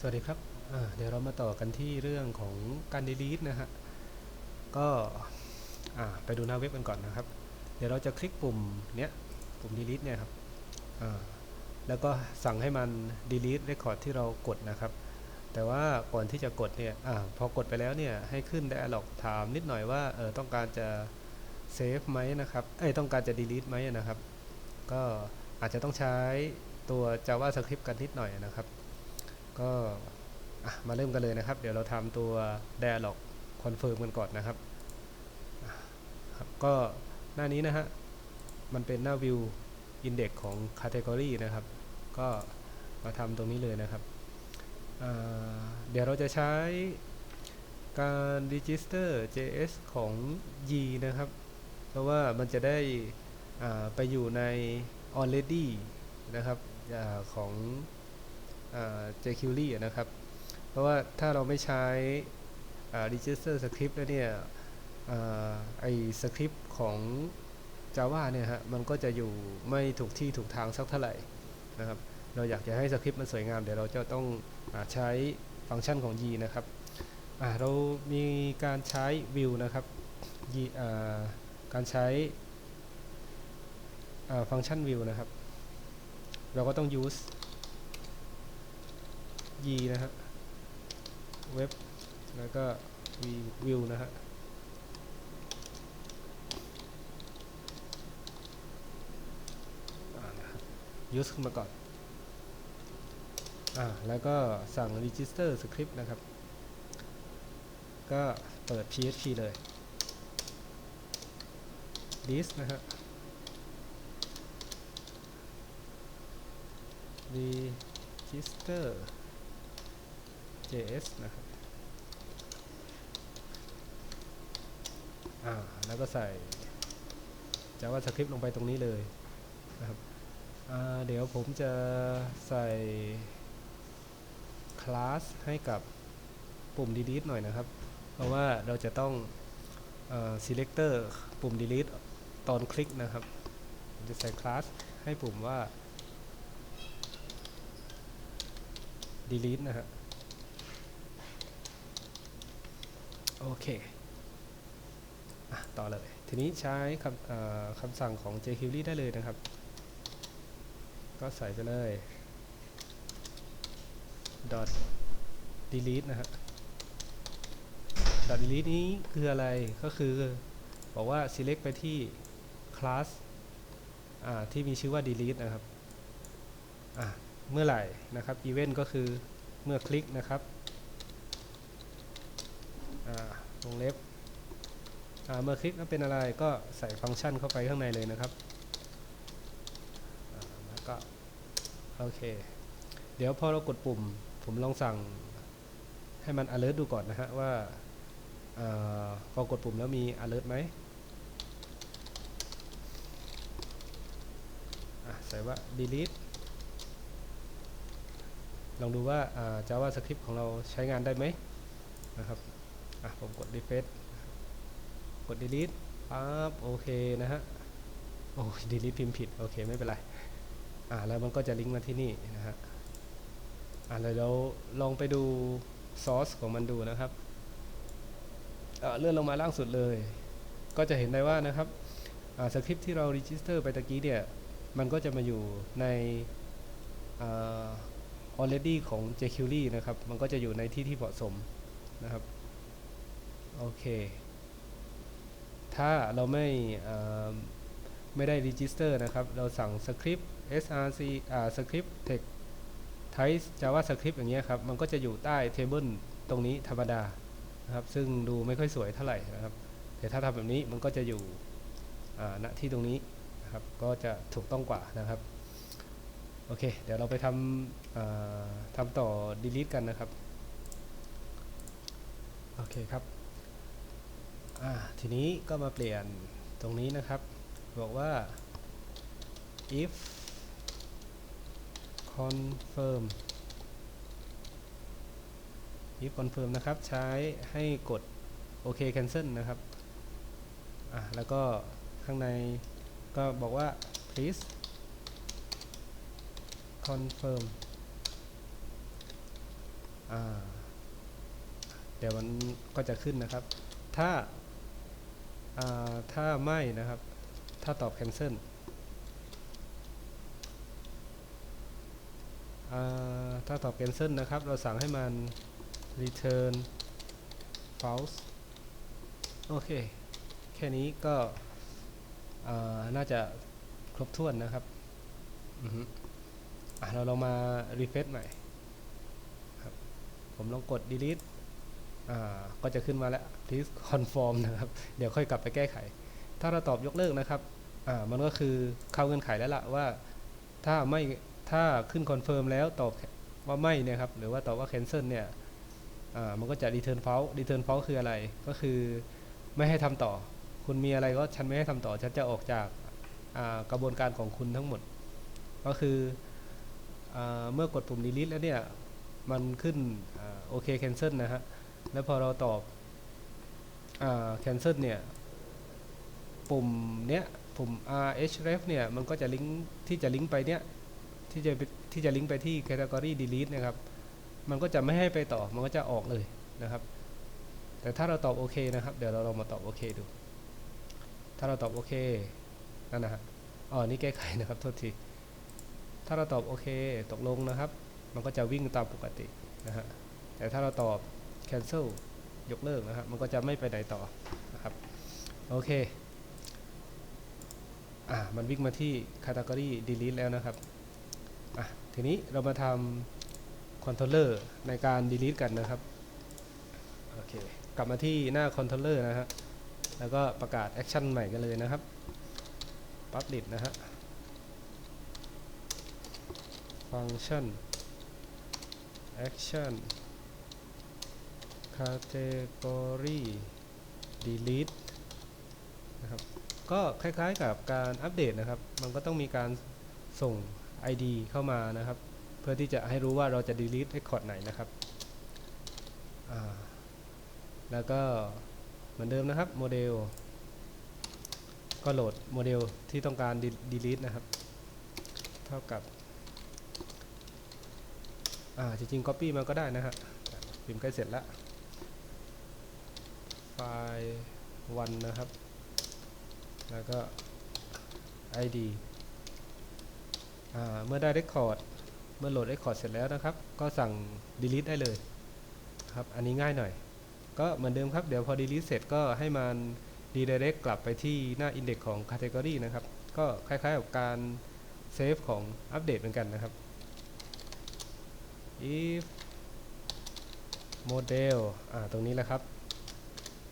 สวัสดีครับ เดี๋ยวเรามาต่อกันที่เรื่องของการ delete นะฮะ ก็ไปดูหน้าเว็บกันก่อนนะครับ เดี๋ยวเราจะคลิกปุ่มเนี้ย ปุ่ม delete เนี่ยครับ แล้วก็สั่งให้มัน delete record ที่เรากดนะครับ แต่ว่าก่อนที่จะกดเนี่ยอพอกดไปแล้วเนี่ย ให้ขึ้น dialog ถามนิดหน่อยว่าเออต้องการจะ save ไหมนะครับ เอ้ย ต้องการจะ delete ไหมนะครับ ก็อาจจะต้องใช้ตัว JavaScript กันนิดหน่อยนะครับ ก็มาเริ่มกันเลยนะครับ เดี๋ยวเราทำตัว dialog confirm กันก่อนนะครับ ก็หน้านี้นะฮะ มันเป็นหน้า view index ของ category นะครับ ก็มาทำตรงนี้เลยนะครับ เดี๋ยวเราจะใช้การ register js ของ y นะครับ เพราะว่ามันจะได้อ่าไปอยู่ใน already นะครับอของ jQuery นะครับ เพราะว่าถ้าเราไม่ใช้ register script แล้วเนี่ยไอสคริปต์ของ Java เนี่ยฮะมันก็จะอยู่ไม่ถูกที่ถูกทางสักเท่าไหร่นะครับเราอยากจะให้สคริปต์มันสวยงามเดี๋ยวเราจะต้องอใช้ฟังก์ชันของ y นะครับเรามีการใช้ view นะครับ y การใช้ฟังก์ชัน view นะครับ เราก็ต้อง use ยีนะฮะเว็บแล้วก็วีวิวนะฮะยูสขึ้นมาก่อนอ่าแล้วก็สั่ง register script นะครับ ก็เปิด php เลย this นะฮะ register js นะครับอ่าแล้วก็ใส่ javascript ลงไปตรงนี้เลยนะครับอ่าเดี๋ยวผมจะใส่ class ให้กับปุ่ม delete หน่อยนะครับ เพราะว่าเราจะต้อง selector ปุ่ม delete ตอนคลิกนะครับจะใส่ class ให้ปุ่มว่า delete นะฮะ โอเคอต่อเลย ทีนี้ใช้คำคำสั่งของ jQuery ได้เลยนะครับ ก็ใส่ไปเลย dot delete นะฮะ dot delete นี้คืออะไรก็คือบอกว่า select ไปที่ class ที่มีชื่อว่า delete นะครับ เมื่อไหร่นะครับ event ก็คือเมื่อคลิกนะครับ วงเล็บเมื่อคลิกแล้วเป็นอะไรก็ใส่ฟังก์ชันเข้าไปข้างในเลยนะครับแล้วก็โอเค เดี๋ยวพอเรากดปุ่ม ผมลองสั่งให้มัน alert ดูก่อนนะฮะว่าอพอกดปุ่มแล้วมี alert ไหมใส่ว่า delete ลองดูว่า JavaScript ของเราใช้งานได้ไหมนะครับ อะผมกด refresh กด delete ปั๊บโอเคนะฮะโอ้ delete พิมพ์ผิด โอเค ไม่เป็นไร อ่าแล้วมันก็จะลิงก์มาที่นี่นะฮะอ่าแล้วเราลองไปดู source ของมันดูนะครับเลื่อนลงมาล่างสุดเลย ก็จะเห็นได้ว่านะครับสคริปที่เรา register ไปตะกี้เนี่ย มันก็จะมาอยู่ใน already ของ jQuery นะครับ มันก็จะอยู่ในที่ที่เหมาะสมนะครับ โอเค ถ้าเราไม่ไม่ได้ register นะครับ เราสั่ง script src อ่า script text type javascript อย่างเงี้ยครับ มันก็จะอยู่ใต้ table ตรงนี้ธรรมดานะครับ ซึ่งดูไม่ค่อยสวยเท่าไหร่นะครับ แต่ถ้าทำแบบนี้มันก็จะอยู่ณที่ตรงนี้นะครับ ก็จะถูกต้องกว่านะครับ โอเค เดี๋ยวเราไปทำทำต่อ delete กันนะครับ โอเคครับ ทีนี้ก็มาเปลี่ยนตรงนี้นะครับ บอกว่า if confirm if confirm นะครับ ใช้ให้กดโอเค cancel นะครับอะแล้วก็ข้างในก็บอกว่า please confirm อ่า เดี๋ยวมันก็จะขึ้นนะครับ ถ้า ถ้าไม่นะครับ ถ้าตอบ cancel ถ้าตอบ cancel นะครับ เราสั่งให้มัน return false โอเค แค่นี้ก็น่าจะครบถ้วนนะครับเราลองมา refresh ใหม่ ผมลองกด delete ก็จะขึ้นมาแล้ว please confirm นะครับ เดี๋ยวค่อยกลับไปแก้ไข ถ้าเราตอบยกเลิกนะครับ มันก็คือเข้าเงื่อนไขแล้วล่ะว่า ถ้าไม่ถ้าขึ้น confirm แล้วตอบว่าไม่เนี่ยครับ หรือว่าตอบว่า cancel เนี่ยมันก็จะ return false return false คืออะไร ก็คือไม่ให้ทำต่อ คุณมีอะไรก็ฉันไม่ให้ทำต่อ ฉันจะออกจากกระบวนการของคุณทั้งหมด ก็คืออเมื่อกดปุ่ม delete แล้วเนี่ย มันขึ้นโอเค cancel นะฮะ แล้วพอเราตอบอ่า cancel เนี่ยปุ่มเนี้ยปุ่ม rhref เนี่ยมันก็จะลิงก์ที่จะลิงก์ไปเนี้ยที่จะที่จะลิงก์ไปที่ category delete นะครับ มันก็จะไม่ให้ไปต่อมันก็จะออกเลยนะครับ แต่ถ้าเราตอบโอเคนะครับ เดี๋ยวเราลองมาตอบโอเคดู ถ้าเราตอบโอเคนั่นนะฮะอ๋อนี่แก้ไขนะครับโทษทีถ้าเราตอบโอเคตกลงนะครับ มันก็จะวิ่งตามปกตินะฮะแต่ถ้าเราตอบ cancel ยกเลิกนะครับ มันก็จะไม่ไปไหนต่อนะครับ โอเค อ่า มันวิ่งมาที่ category delete แล้วนะครับ อะ ทีนี้เรามาทำ controller ในการ delete กันนะครับ โอเค กลับมาที่หน้า controller นะฮะ แล้วก็ประกาศ action ใหม่กันเลยนะครับ public นะฮะ function action category delete นะครับ ก็คล้ายๆกับการอัปเดตนะครับ มันก็ต้องมีการส่ง ID เข้ามานะครับ เพื่อที่จะให้รู้ว่าเราจะ delete record ไหนนะครับแล้วก็เหมือนเดิมนะครับโมเดลก็โหลดโมเดลที่ต้องการ delete นะครับ เท่ากับจริงๆ copy มันก็ได้นะฮะพิมพ์ใกล้เสร็จแล้ว ไฟล์วันนะครับ แล้วก็ id อ่าเมื่อได้ record เมื่อโหลด record เสร็จแล้วนะครับ ก็สั่ง delete ได้เลยครับ อันนี้ง่ายหน่อย ก็เหมือนเดิมครับ เดี๋ยวพอ delete เสร็จก็ให้มัน redirect กลับไปที่หน้า index ของ category นะครับ ก็คล้ายๆกับการเซฟของอัปเดตเหมือนกันนะครับ if model อ่า ตรงนี้แหละครับ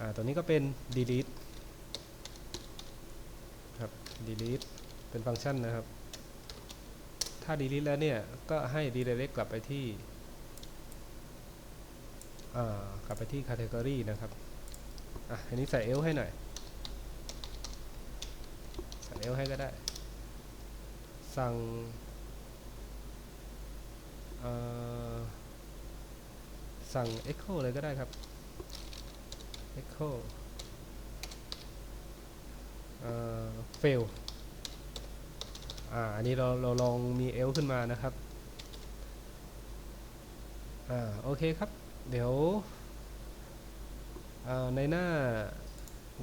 อ่าตรงนี้ก็เป็น delete ครับ delete เป็นฟังก์ชันนะครับ ถ้า delete แล้วเนี่ยก็ให้ redirect กลับไปที่กลับไปที่ category นะครับ อะ อันนี้ใส่ l ให้หน่อย ใส่ l ให้ก็ได้ สั่งสั่ง echo เลยก็ได้ครับ echo เอ่อ fail อ่า อันนี้เราเราลองมี else ขึ้นมานะครับ อ่า โอเคครับ เดี๋ยวอ่าในหน้า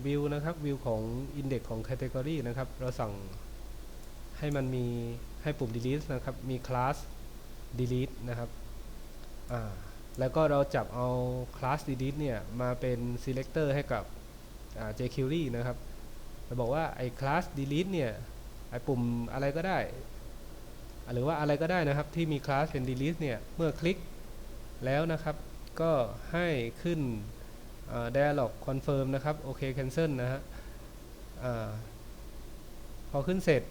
view นะครับ view ของ index ของ category นะครับ เราสั่งให้มันมีให้ปุ่ม delete นะครับ มี class delete นะครับ อ่า แล้วก็เราจับเอา class delete เนี่ย มาเป็น selector ให้กับ jQuery นะครับ เราบอกว่าไอ้ class delete เนี่ย ไอ้ปุ่มอะไรก็ได้ หรือว่าอะไรก็ได้นะครับ ที่มี class เป็น delete เนี่ย เมื่อคลิกแล้วนะครับ ก็ให้ขึ้น dialog confirm นะครับโอเค cancel นะฮะพอขึ้นเสร็จ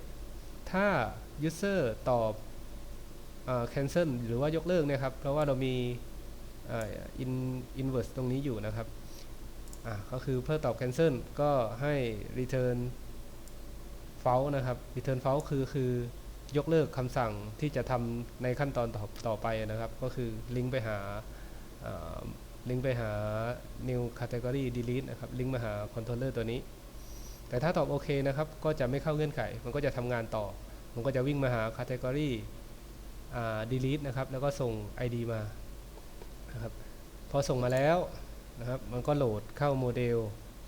ถ้า user ตอบ cancel หรือว่ายกเลิกเนี่ยครับ เพราะว่าเรามี in inverse ตรงนี้อยู่นะครับอ่าก็คือเพื่อตอบ cancel ก็ให้ return false นะครับ return false คือคือยกเลิกคำสั่งที่จะทำในขั้นตอนต่อต่อไปนะครับ ก็คือลิงก์ไปหาลิงก์ไปหา new category delete นะครับลิงก์มาหา controller ตัวนี้ แต่ถ้าตอบโอเคนะครับ ก็จะไม่เข้าเงื่อนไข มันก็จะทำงานต่อ มันก็จะวิ่งมาหา category delete นะครับ แล้วก็ส่ง ID มา นะครับพอส่งมาแล้วนะครับมันก็โหลดเข้าโมเดล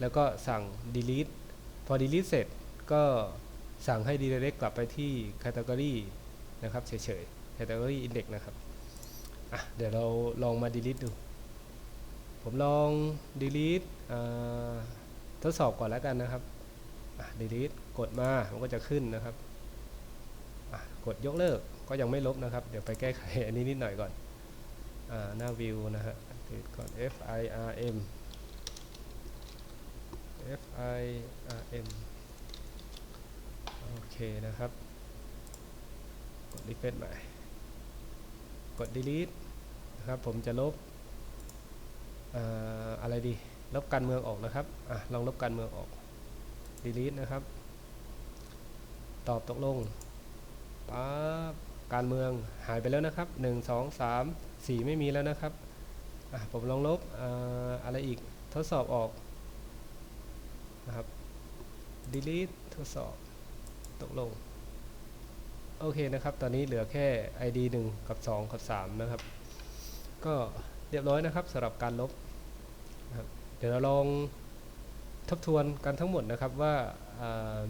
แล้วก็สั่ง delete พอ delete เสร็จก็สั่งให้ redirect กลับไปที่ category นะครับเฉยๆ category index นะครับอะเดี๋ยวเราลองมา delete ดู ผมลอง delete อทดสอบก่อนแล้วกันนะครับ delete กดมามันก็จะขึ้นนะครับ กดยกเลิกก็ยังไม่ลบนะครับ เดี๋ยวไปแก้ไขอันนี้นิดหน่อยก่อน หน้า view นะฮะก่อน f i r m f i r m โอเคนะครับ กด refresh ใหม่ กด delete นะครับ ผมจะลบอ่าอะไรดี ลบการเมืองออกนะครับอะลองลบการเมืองออก delete นะครับ ตอบตกลงปั๊บการเมืองหายไปแล้วนะครับ 1 2 3 4 ไม่มีแล้วนะครับผมลองลบออะไรอีกทดสอบออกนะครับ delete ทดสอบตกลง โอเคนะครับ ตอนนี้เหลือแค่ id 1 กับ 2 กับ 3 นะครับ ก็เรียบร้อยนะครับสำหรับการลบนะครับเดี๋ยวเราลองทบทวนกันทั้งหมดนะครับว่า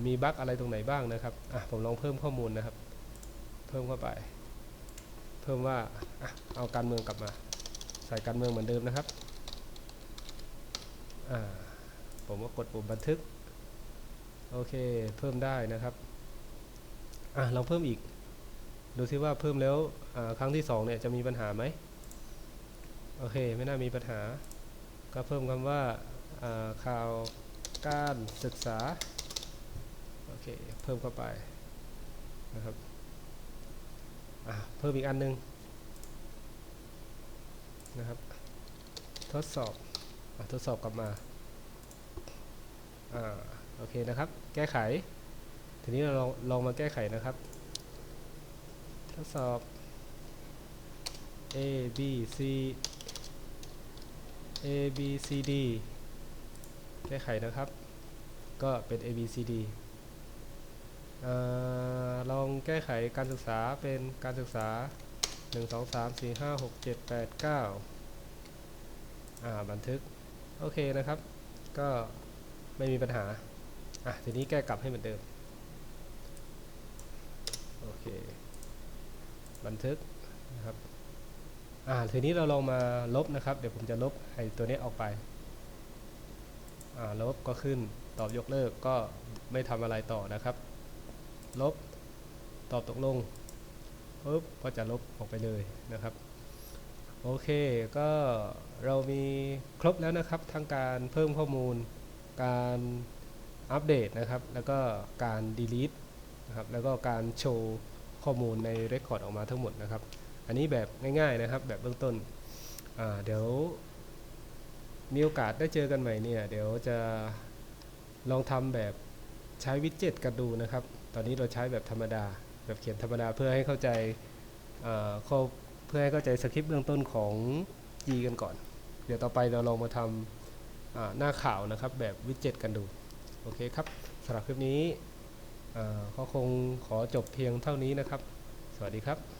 มีบั๊กอะไรตรงไหนบ้างนะครับผมลองเพิ่มข้อมูลนะครับ เพิ่มเข้าไป เพิ่มว่าเอาการเมืองกลับมา ใส่การเมืองเหมือนเดิมนะครับผมก็กดปุ่มบันทึก โอเคเพิ่มได้นะครับอะลองเพิ่มอีก ดูซิว่าเพิ่มแล้วครั้งที่สองเนี่ยจะมีปัญหาไหมโอเคไม่น่ามีปัญหา ก็เพิ่มคำว่าข่าวการศึกษาโอเคเพิ่มเข้าไปนะครับ เพิ่มอีกอันหนึงนะครับ ทดสอบอทดสอบกลับมาอ่าโอเคนะครับ แก้ไข ทีนี้เราลองลองมาแก้ไขนะครับ ทดสอบ A B C A B C D แก้ไขนะครับ ก็เป็น A B C D ลองแก้ไขการศึกษาเป็นการศึกษา 1 2 3 4 5 6 7 8 9อ่าบันทึก โอเคนะครับ ก็ไม่มีปัญหา อะ ทีนี้แก้กลับให้เหมือนเดิม โอเค บันทึกนะครับ อ่า ทีนี้เราลองมาลบนะครับ เดี๋ยวผมจะลบไอ้ตัวนี้ออกไป อ่า ลบก็ขึ้น ตอบยกเลิกก็ไม่ทำอะไรต่อนะครับ ลบ ตอบตกลงปุ๊บก็จะลบออกไปเลยนะครับโอเคก็เรามีครบแล้วนะครับทั้งการเพิ่มข้อมูล การอัปเดตนะครับ แล้วก็การ delete นะครับแล้วก็การโชว์ข้อมูลใน Record ออกมาทั้งหมดนะครับ อันนี้แบบง่ายๆนะครับแบบเบื้องต้นเดี๋ยวมีโอกาสได้เจอกันใหม่เนี่ย เดี๋ยวจะลองทำแบบใช้วิดเจ็ตกันดูนะครับ ตอนนี้เราใช้แบบธรรมดา แบบเขียนธรรมดาเพื่อให้เข้าใจเาข้อเพื่อให้เข้าใจสคริปต์เบื้องต้นของ G กันก่อน เดี๋ยวต่อไปเราลองมาทำาหน้าข่าวนะครับ แบบวิดเจ็ตกันดู โอเคครับสำหรับคลิปนี้อ่าก็คงขอจบเพียงเท่านี้นะครับ สวัสดีครับ